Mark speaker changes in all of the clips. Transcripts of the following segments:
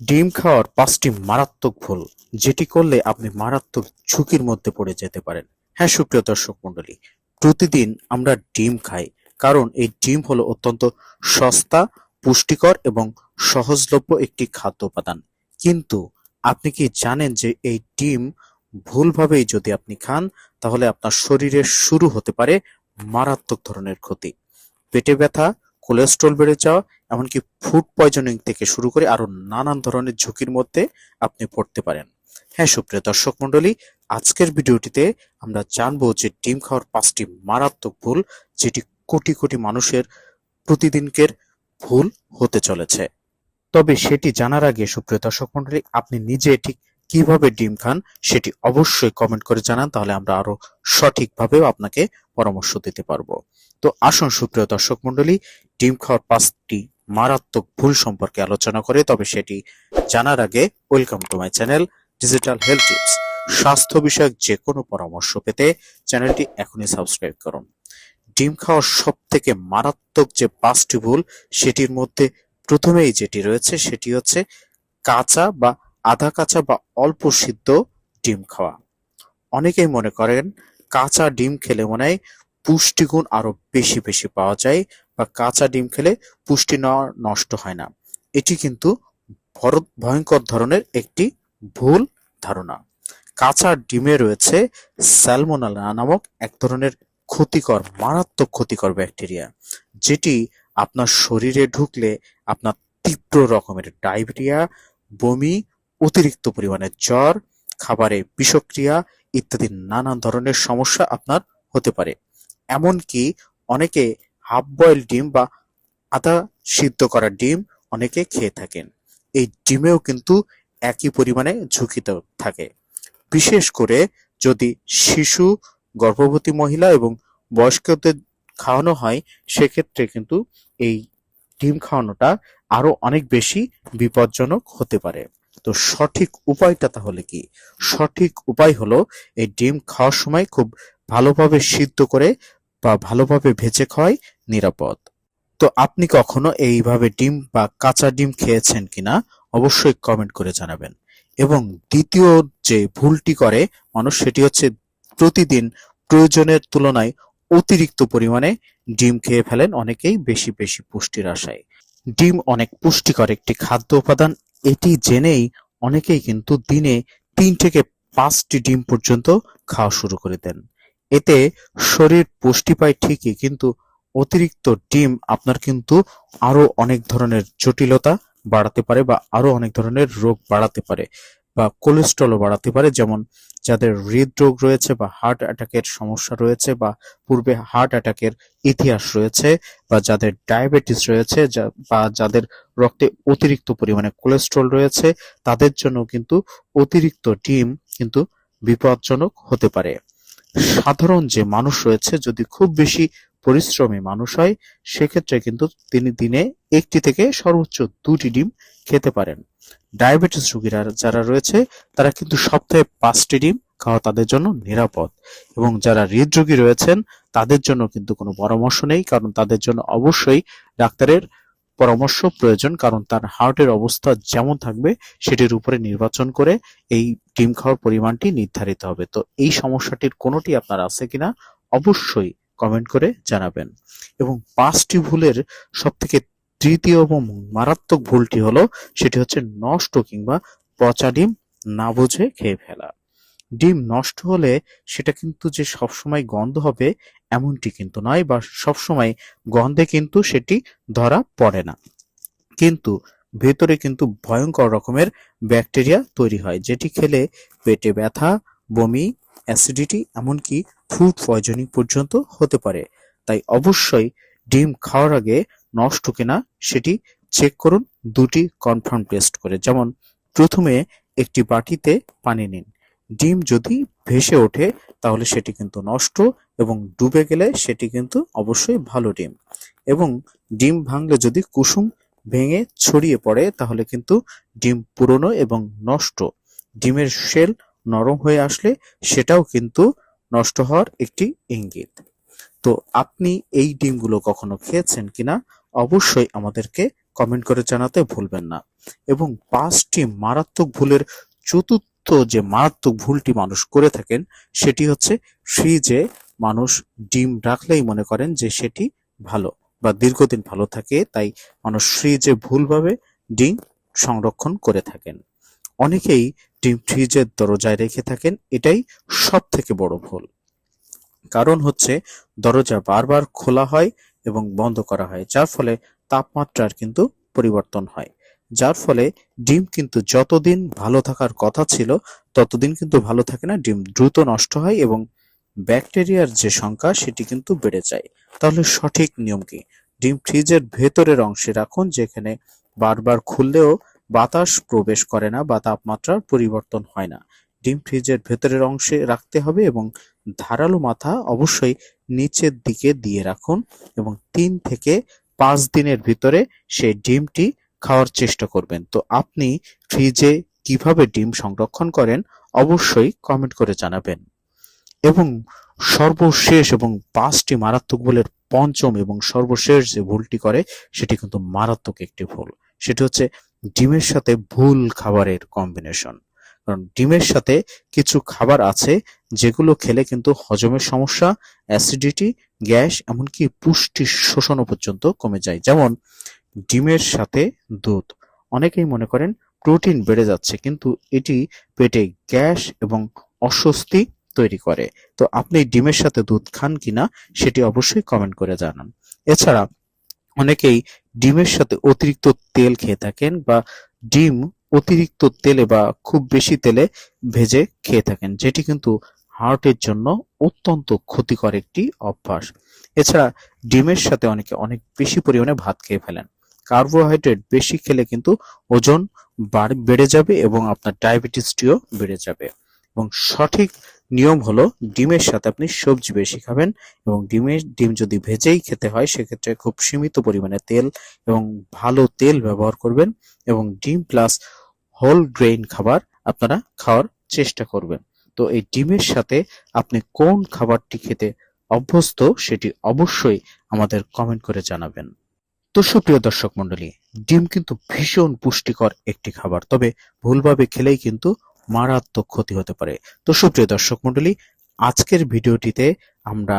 Speaker 1: ডিম খাওয়ার পাঁচটি মারাত্মক ভুল, যেটি করলে আপনি মারাত্মক ঝুঁকির মধ্যে পড়ে যেতে পারেন। হ্যাঁ সুপ্রিয় দর্শক মন্ডলী প্রতিদিন আমরা ডিম খাই, কারণ এই ডিম হলো অত্যন্ত সস্তা, পুষ্টিকর এবং সহজলভ্য একটি খাদ্য উপাদান। কিন্তু আপনি কি জানেন যে এই ডিম ভুলভাবেই যদি আপনি খান, তাহলে আপনার শরীরে শুরু হতে পারে মারাত্মক ধরনের ক্ষতি। পেটে ব্যথা, কোলেস্ট্রল বেড়ে যাওয়া এমনকি ফুড পয়জনিং থেকে শুরু করে আরও নানান ধরনের ঝুঁকির মধ্যে আপনি পড়তে পারেন। হ্যাঁ সুপ্রিয় দর্শক মণ্ডলী, আজকের ভিডিওটিতে আমরা জানব যে ডিম খাওয়ার পাঁচটি মারাত্মক ভুল যেটি কোটি কোটি মানুষের প্রতিদিনকের ভুল হতে চলেছে। তবে সেটি জানার আগে, সুপ্রিয় দর্শক মণ্ডলী, আপনি নিজে ঠিক কীভাবে ডিম খান সেটি অবশ্যই কমেন্ট করে জানান, তাহলে আমরা আরও সঠিকভাবেও আপনাকে পরামর্শ দিতে পারব। তো আসুন, সুপ্রিয় দর্শক মণ্ডলী, ডিম খাওয়ার পাঁচটি মারাত্মক ভুল সম্পর্কে আলোচনা করে, তবে সেটি জানার আগে welcome to my channel digital health tips. স্বাস্থ্য বিষয়ক যে কোনো পরামর্শ পেতে চ্যানেলটি এখনই সাবস্ক্রাইব করুন। ডিম খাওয়ার সব থেকে মারাত্মক যে পাঁচটি ভুল, সেটির মধ্যে প্রথমেই যেটি রয়েছে, সেটি হচ্ছে কাঁচা বা আধা কাঁচা বা অল্প সিদ্ধ ডিম খাওয়া। অনেকেই মনে করেন কাঁচা ডিম খেলে মনে হয় পুষ্টিগুণ আরও বেশি বেশি পাওয়া যায় বা কাঁচা ডিম খেলে পুষ্টি নষ্ট হয় না। এটি কিন্তু ভয়ঙ্কর ধরনের একটি ভুল ধারণা। কাঁচা ডিমে রয়েছে স্যালমোনালা নামক এক ধরনের ক্ষতিকর, মারাত্মক ক্ষতিকর ব্যাকটেরিয়া, যেটি আপনার শরীরে ঢুকলে আপনার তীব্র রকমের ডায়রিয়া বমি, অতিরিক্ত পরিমাণে জ্বর, খাবারে বিষক্রিয়া ইত্যাদি নানান ধরনের সমস্যা আপনার হতে পারে। এমনকি অনেকে হাফ বয়েল ডিম বা আধা সিদ্ধ করা ডিম অনেকে খেয়ে থাকেন। এই ডিমেও কিন্তু একই পরিমাণে ঝুঁকিতে থাকে। বিশেষ করে যদি শিশু, গর্ভবতী মহিলা এবং বয়স্কদের খাওয়ানো হয়, সেক্ষেত্রে কিন্তু এই ডিম খাওয়ানোটা আরও অনেক বেশি বিপজ্জনক হতে পারে। তো সঠিক উপায়টা তাহলে কি? সঠিক উপায় হলো এই ডিম খাওয়ার সময় খুব ভালোভাবে সিদ্ধ করে বা ভালোভাবে ভেজে খাওয়াই নিরাপদ। তো আপনি কখনো এইভাবে ডিম বা কাঁচা ডিম খেয়েছেন কিনা অবশ্যই কমেন্ট করে জানাবেন। এবং দ্বিতীয় যে ভুলটি করে মানুষ সেটি হচ্ছে প্রতিদিন প্রয়োজনের তুলনায় অতিরিক্ত পরিমাণে ডিম খেয়ে ফেলেন অনেকেই বেশি বেশি পুষ্টির আশায়। ডিম অনেক পুষ্টিকর একটি খাদ্য উপাদান, এটি জেনেই অনেকেই কিন্তু দিনে তিন থেকে পাঁচটি ডিম পর্যন্ত খাওয়া শুরু করে দেন। এতে শরীর পুষ্টি পায় ঠিকই, কিন্তু অতিরিক্ত ডিম আপনার কিন্তু আরও অনেক ধরনের জটিলতা বাড়াতে পারে বা আরও অনেক ধরনের রোগ বাড়াতে পারে বা কোলেস্ট্রলও বাড়াতে পারে। যেমন যাদের হৃদরোগ রয়েছে বা হার্ট অ্যাটাকের সমস্যা রয়েছে বা পূর্বে হার্ট অ্যাটাকের ইতিহাস রয়েছে বা যাদের ডায়াবেটিস রয়েছে বা যাদের রক্তে অতিরিক্ত পরিমাণে কোলেস্ট্রল রয়েছে, তাদের জন্য কিন্তু অতিরিক্ত ডিম কিন্তু বিপজ্জনক হতে পারে। সাধারণ যে মানুষ রয়েছে, যদি খুব বেশি পরিশ্রমী মানুষ হয়, সেক্ষেত্রে কিন্তু তিনি দিনে একটি থেকে সর্বোচ্চ দুটি ডিম খেতে পারেন। ডায়াবেটিস রোগীরা যারা রয়েছে, তারা কিন্তু সপ্তাহে পাঁচটি ডিম খাওয়া তাদের জন্য নিরাপদ। এবং যারা হৃদরোগী রয়েছেন, তাদের জন্য কিন্তু কোনো পরামর্শ নেই, কারণ তাদের জন্য অবশ্যই ডাক্তারের পরামর্শ প্রয়োজন, কারণ তার হার্টের অবস্থা যেমন থাকবে, সেটির উপরে নির্বাচন করে এই ডিম খাওয়ার পরিমাণটি নির্ধারিত হবে। তো এই সমস্যাটির কোনোটি আপনার আছে কিনা অবশ্যই কমেন্ট করে জানাবেন। এবং পাঁচটি ভুলের সব থেকে তৃতীয় এবং মারাত্মক ভুলটি হলো, সেটি হচ্ছে নষ্ট কিংবা পচা ডিম না বুঝে খেয়ে ফেলা। ডিম নষ্ট হলে সেটা কিন্তু যে সবসময় গন্ধ হবে এমনটি কিন্তু নয় বা সবসময় গন্ধে কিন্তু সেটি ধরা পড়ে না। কিন্তু ভেতরে কিন্তু ভয়ঙ্কর রকমের ব্যাকটেরিয়া তৈরি হয়, যেটি খেলে পেটে ব্যথা, বমি, অ্যাসিডিটি, এমনকি ফুড পয়জনিং পর্যন্ত হতে পারে। তাই অবশ্যই ডিম খাওয়ার আগে নষ্ট কিনা সেটি চেক করুন দুটি কনফার্ম টেস্ট করে। যেমন, প্রথমে একটি বাটিতে পানি নিন। ডিম যদি ভেসে ওঠে তাহলে সেটি কিন্তু নষ্ট এবং ডুবে গেলে সেটি কিন্তু অবশ্যই ভালো ডিম। এবং ডিম ভাঙলে যদি কুসুম ভেঙে ছড়িয়ে পড়ে, তাহলে কিন্তু ডিম পুরনো এবং নষ্ট। ডিমের শেল নরম হয়ে আসলে সেটাও কিন্তু নষ্ট হওয়ার একটি ইঙ্গিত। তো আপনি এই ডিমগুলো কখনো খেয়েছেন কিনা? অবশ্যই আমাদেরকে কমেন্ট করে জানাতে ভুলবেন না। এবং পাঁচটি মারাত্মক ভুলের চতুর্থ যে মারাত্মক ভুলটি মানুষ করে থাকেন, সেটি হচ্ছে ফ্রিজে মানুষ ডিম রাখলেই মনে করেন যে সেটি ভালো। বা দীর্ঘদিন ভালো থাকে, তাই মানুষ ফ্রিজে ভুলভাবে ডিম সংরক্ষণ করে থাকেন। অনেকেই ডিম ফ্রিজের দরজায় রেখে থাকেন, এটাই সব থেকে বড় ভুল। কারণ হচ্ছে দরজা বারবার খোলা হয় এবং বন্ধ করা হয়, যার ফলে তাপমাত্রার কিন্তু পরিবর্তন হয়। যার ফলে ডিম কিন্তু যতদিন ভালো থাকার কথা ছিল, ততদিন কিন্তু ভালো থাকে না, ডিম দ্রুত নষ্ট হয় এবং ব্যাকটেরিয়ার যে সংখ্যা, সেটি কিন্তু বেড়ে যায়। তাহলে সঠিক নিয়ম কি? ডিম ফ্রিজের ভেতরের অংশে রাখুন, যেখানে বারবার খুললেও বাতাস প্রবেশ করে না বা তাপমাত্রার পরিবর্তন হয় না। ডিম ফ্রিজের ভেতরের অংশে রাখতে হবে এবং ধারালো মাথা অবশ্যই নিচের দিকে দিয়ে রাখুন এবং তিন থেকে পাঁচ দিনের ভিতরে সেই ডিমটি খাওয়ার চেষ্টা করবেন। তো আপনি ফ্রিজে কীভাবে ডিম সংরক্ষণ করেন, অবশ্যই কমেন্ট করে জানাবেন। এবং সর্বশেষ এবং পাঁচটি মারাত্মক ভুলের পঞ্চম এবং সর্বশেষ যে ভুলটি করে, সেটি কিন্তু মারাত্মক একটি ভুল। সেটি হচ্ছে ডিমের সাথে ভুল খাবারের কম্বিনেশন কারণ ডিমের সাথে কিছু খাবার আছে, যেগুলো খেলে কিন্তু হজমের সমস্যা অ্যাসিডিটি গ্যাস, এমনকি পুষ্টি শোষণও পর্যন্ত কমে যায়। যেমন ডিমের সাথে দুধ। অনেকেই মনে করেন প্রোটিন বেড়ে যাচ্ছে, কিন্তু এটি পেটে গ্যাস এবং অস্বস্তি তৈরি করে। তো আপনি ডিমের সাথে দুধ খান কিনা সেটি অবশ্যই কমেন্ট করে জানান। এছাড়া অনেকেই ডিমের সাথে অতিরিক্ত তেল খেয়ে থাকেন বা ডিম অতিরিক্ত তেলে বা খুব বেশি তেলে ভেজে খেয়ে থাকেন, যেটি কিন্তু হার্টের জন্য অত্যন্ত ক্ষতিকর একটি অভ্যাস। এছাড়া ডিমের সাথে অনেকে অনেক বেশি পরিমাণে ভাত খেয়ে ফেলেন। কার্বোহাইড্রেট বেশি খেলে কিন্তু ওজন বেড়ে যাবে এবং আপনার ডায়াবেটিসটিও বেড়ে যাবে। এবং সঠিক নিয়ম হলো ডিমের সাথে আপনি সবজি বেশি খাবেন এবং ডিমের ডিম যদি ভেজেই খেতে হয়, সেক্ষেত্রে খুব সীমিত পরিমাণে তেল এবং ভালো তেল ব্যবহার করবেন এবং ডিম প্লাস হোল গ্রেইন খাবার আপনারা খাওয়ার চেষ্টা করবেন। তো এই ডিমের সাথে আপনি কোন খাবারটি খেতে অভ্যস্ত সেটি অবশ্যই আমাদের কমেন্ট করে জানাবেন। তো সুপ্রিয় দর্শক মণ্ডলী, ডিম কিন্তু ভীষণ পুষ্টিকর একটি খাবার, তবে ভুলভাবে খেলেই কিন্তু মারাত্মক ক্ষতি হতে পারে। তো সুপ্রিয় দর্শক মন্ডলী আজকের ভিডিওটিতে আমরা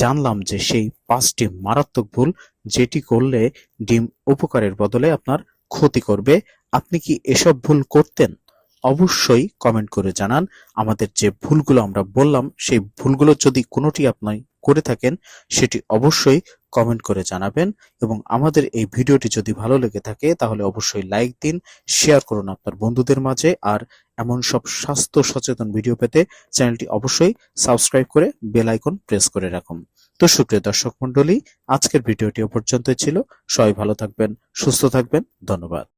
Speaker 1: জানলাম যে সেই পাঁচটি মারাত্মক ভুল যেটি করলে ডিম উপকারের বদলে আপনার ক্ষতি করবে। আপনি কি এসব ভুল করতেন? অবশ্যই কমেন্ট করে জানান। আমাদের যে ভুলগুলো আমরা বললাম, সেই ভুলগুলো যদি কোনোটি আপনি করে থাকেন, সেটি অবশ্যই কমেন্ট করে জানাবেন এবং আমাদের এই ভিডিওটি যদি ভালো লেগে থাকে, তাহলে অবশ্যই লাইক দিন, শেয়ার করুন আপনার বন্ধুদের মাঝে, আর এমন সব স্বাস্থ্য সচেতন ভিডিও পেতে চ্যানেলটি অবশ্যই সাবস্ক্রাইব করে বেল আইকন প্রেস করে রাখুন। তো সুপ্রিয় দর্শক মন্ডলী আজকের ভিডিওটি পর্যন্ত ছিল। সবাই ভালো থাকবেন, সুস্থ থাকবেন। ধন্যবাদ।